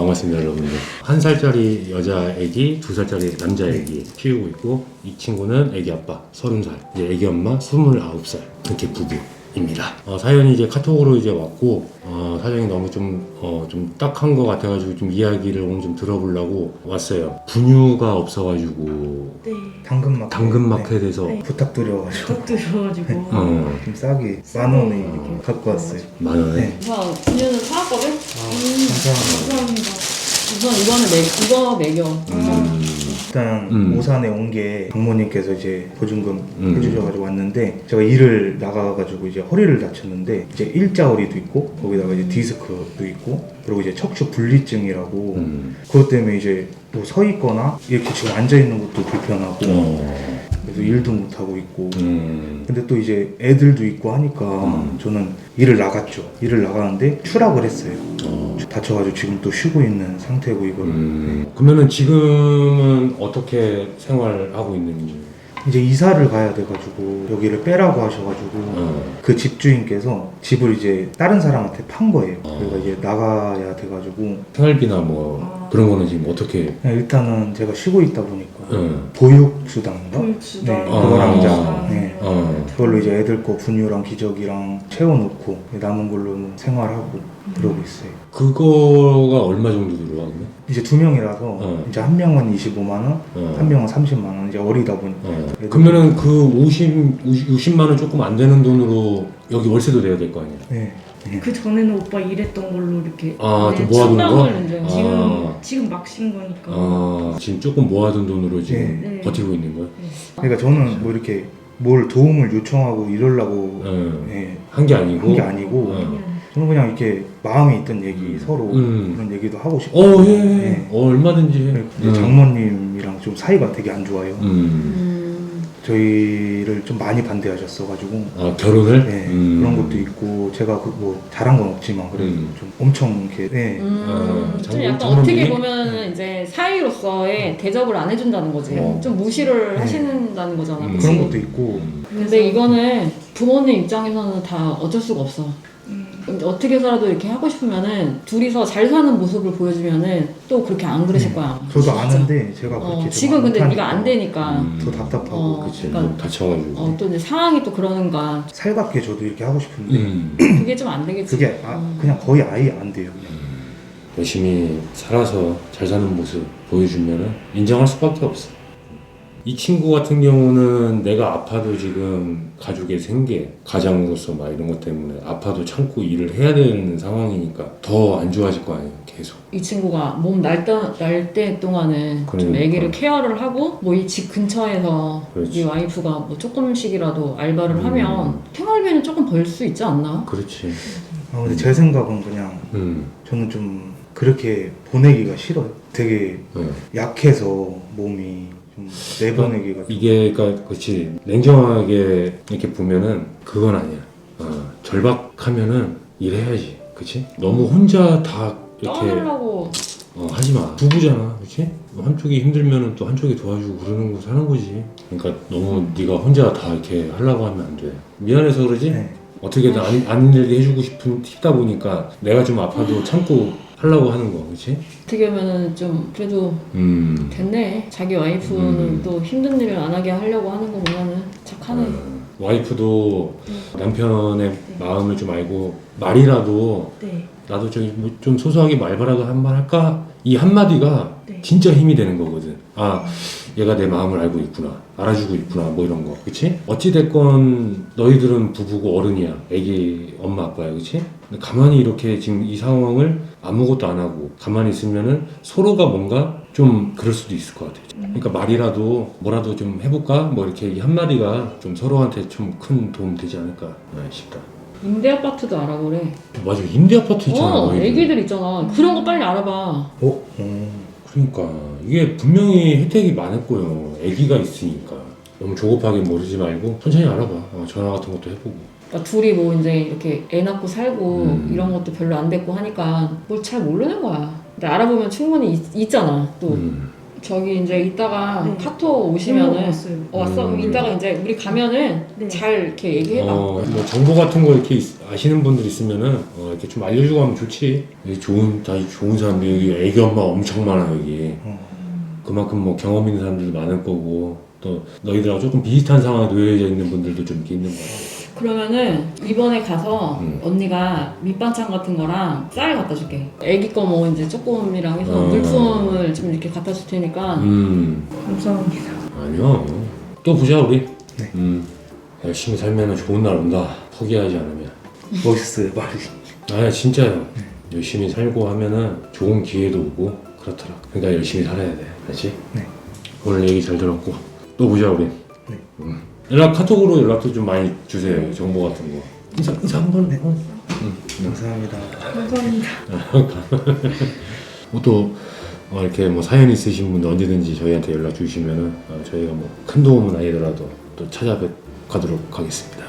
반갑습니다 여러분들. 한 살짜리 여자 애기 두 살짜리 남자 애기 키우고 있고 이 친구는 애기 아빠 서른 살. 이제 애기 엄마 스물아홉 살. 이렇게 부부 입니다 어, 사연이 이제 카톡으로 이제 왔고 어, 사정이 너무 좀, 어, 좀 딱한 것 같아가지고 좀 이야기를 오늘 좀 들어보려고 왔어요 분유가 없어가지고 네. 당근 마켓 당근 마켓에서 네. 부탁드려가지고 덕도 줘가지고. 어, 좀 싸게 만 원에 이렇게 갖고 왔어요. 만 원에 네. 우선 분유는 사왔거든? 아, 음, 감사합니다. 감사합니다. 우선 이거는 매, 이거 매겨. 음, 일단 음. 오산에 온게 부모님께서 이제 보증금 음. 해주셔가지고 왔는데 제가 일을 나가가지고 이제 허리를 다쳤는데 이제 일자허리도 있고 거기다가 이제 디스크도 있고 그리고 이제 척추 분리증이라고 음. 그것 때문에 이제 뭐 서 있거나 이렇게 지금 앉아 있는 것도 불편하고 어, 그래서 일도 못 하고 있고 음, 근데 또 이제 애들도 있고 하니까 음. 저는 일을 나갔죠. 일을 나가는데 추락을 했어요. 어. 다쳐가지고 지금 또 쉬고 있는 상태고 이걸 음, 그러면은 지금은 어떻게 생활하고 있는지. 이제 이사를 가야 돼가지고 여기를 빼라고 하셔가지고 어. 그 집주인께서 집을 이제 다른 사람한테 판 거예요. 어. 그래서 이제 나가야 돼가지고 생활비나 뭐 아. 그런 거는 지금 어떻게? 그냥 일단은 제가 쉬고 있다 보니까 응. 보육수당인가? 보육수당. 네, 그거랑 이제, 네. 어. 그걸로 이제 애들 거 분유랑 기저귀랑 채워놓고 남은 걸로는 생활하고 그러고 있어요. 그거가 얼마 정도 들어와 그러면? 이제 두 명이라서 어. 이제 한 명은 25만 원, 어. 한 명은 30만 원. 이제 어리다 보니까 어. 그러면은 그 50, 60만 원 조금 안 되는 돈으로 여기 월세도 내야 될 거 아니야? 네. 네. 그 전에는 오빠 일했던 걸로 이렇게 아, 좀 네, 모아둔 거? 이제 지금 아. 지금 막 신 거니까. 아, 지금 조금 모아둔 돈으로 지금 네. 버티고 있는 거야? 네. 그러니까 저는 뭐 이렇게 뭘 도움을 요청하고 이러려고 응. 예, 한게 아니고. 한게 아니고 어. 저는 그냥 이렇게 마음에 있던 얘기 서로 음. 그런 얘기도 하고 싶고 어, 예, 예. 네. 어, 얼마든지 해. 근데 음. 장모님이랑 좀 사이가 되게 안 좋아요. 음. 음. 저희를 좀 많이 반대하셨어가지고 아, 결혼을? 네, 음. 그런 것도 있고 제가 그 뭐 잘한 건 없지만 그래도 음. 좀 엄청 이렇게 네. 음, 어, 좀 장모- 약간 장모님이? 어떻게 보면 이제 사이로서의 대접을 안 해준다는 거지. 어. 좀 무시를 네. 하신다는 거잖아. 음. 그치? 그런 것도 있고 음. 근데 이거는 부모님 입장에서는 다 어쩔 수가 없어. 음. 어떻게 살아도 이렇게 하고 싶으면은 둘이서 잘 사는 모습을 보여주면은 또 그렇게 안 그러실 거야. 음. 저도 진짜. 아는데 제가 그렇게 어, 지금 근데 네가 안 되니까 음. 더 답답하고 어. 그치. 그러니까- 뭐 다쳐가지고. 어, 또 이제 상황이 또 그러는가 살갑게 저도 이렇게 하고 싶은데 음. 그게 좀 안 되겠지. 그게 아, 음. 그냥 거의 아예 안 돼요. 그냥. 열심히 살아서 잘 사는 모습 보여주면 인정할 수밖에 없어. 이 친구 같은 경우는 내가 아파도 지금 가족의 생계, 가장으로서 막 이런 것 때문에 아파도 참고 일을 해야 되는 상황이니까 더 안 좋아질 거 아니에요, 계속. 이 친구가 몸 날 때 동안은 좀 그러니까. 아기를 케어를 하고 뭐 이 집 근처에서 그렇지. 이 와이프가 뭐 조금씩이라도 알바를 음. 하면 생활비는 조금 벌 수 있지 않나? 그렇지. 아, 근데 제 생각은 그냥 음. 저는 좀 그렇게 보내기가 싫어요. 되게 네. 약해서 몸이 좀 내보내기가 좀 이게 그러니까 그렇지 냉정하게 이렇게 보면은 그건 아니야. 어, 절박하면은 일해야지, 그렇지? 너무 혼자 다 이렇게 떠나려고 어, 하지 마. 부부잖아, 그렇지? 한쪽이 힘들면은 또 한쪽이 도와주고 그러는 거 사는 거지. 그러니까 너무 네가 혼자 다 이렇게 하려고 하면 안 돼. 미안해서 그러지? 네. 어떻게든 안, 안 일게 해주고 싶은 싶다 보니까 내가 좀 아파도 참고 하려고 하는 거, 그렇지? 어떻게 보면은 좀 그래도 음. 됐네. 자기 와이프는 음. 또 힘든 일을 안 하게 하려고 하는 거 보면은 착하네. 어, 와이프도 남편의 마음을 좀 알고 말이라도 네. 나도 저기 뭐좀 소소하게 말바라도 한말 할까? 이 한마디가 네. 진짜 힘이 되는 거거든. 아, 얘가 내 마음을 알고 있구나. 알아주고 있구나. 뭐 이런 거. 그치? 어찌됐건 너희들은 부부고 어른이야. 애기 엄마 아빠야. 그치? 근데 가만히 이렇게 지금 이 상황을 아무것도 안 하고 가만히 있으면은 서로가 뭔가 좀 그럴 수도 있을 것 같아. 그러니까 말이라도 뭐라도 좀 해볼까? 뭐 이렇게 이 한마디가 좀 서로한테 좀 큰 도움 되지 않을까 네, 싶다. 임대 아파트도 알아보래. 맞아. 임대 아파트 있잖아. 어, 너희들. 애기들 있잖아. 그런 거 빨리 알아봐. 어? 음. 그러니까 이게 분명히 혜택이 많을 거예요. 아기가 있으니까 너무 조급하게 모르지 말고 천천히 알아봐. 어, 전화 같은 것도 해보고. 그러니까 둘이 뭐 이제 이렇게 애 낳고 살고 음. 이런 것도 별로 안 됐고 하니까 뭘 잘 모르는 거야. 근데 알아보면 충분히 있, 잖아또 음. 저기 이제 이따가 네. 카톡 오시면은 왔어요. 어, 왔어. 음. 이따가 이제 우리 가면은 네. 잘 이렇게 얘기해봐. 어, 뭐 정보 같은 거 이렇게 있- 아시는 분들 있으면은 어, 이렇게 좀 알려주고 하면 좋지. 여기 좋은 다 좋은 사람들 여기 애기 엄마 엄청 많아 여기. 어. 그만큼 뭐 경험 있는 사람들도 많을 거고 또 너희들하고 조금 비슷한 상황에 놓여져 있는 분들도 좀 이렇게 있는 거야. 그러면은 이번에 가서 음. 언니가 밑반찬 같은 거랑 쌀 갖다 줄게. 애기 거 뭐 이제 조금이랑 해서 어. 물품을 좀 이렇게 갖다 줄 테니까 음 감사합니다. 아니야. 또 보자 우리. 네. 음 열심히 살면 좋은 날 온다. 포기하지 않으면. 멋있어요 말이. 아니 진짜요. 열심히 살고 하면은 좋은 기회도 오고 그렇더라. 그러니까 열심히 살아야 돼. 알지? 네. 오늘 얘기 잘 들었고 또 보자 우리. 네. 음. 연락 카톡으로 연락도 좀 많이 주세요. 정보 같은 거. 인사 인사 한번. 네. 어. 감사합니다. 감사합니다. 뭐또 어, 이렇게 뭐 사연 있으신 분 언제든지 저희한테 연락 주시면은 어, 저희가 뭐 큰 도움은 아니더라도 또 찾아뵙도록 하겠습니다.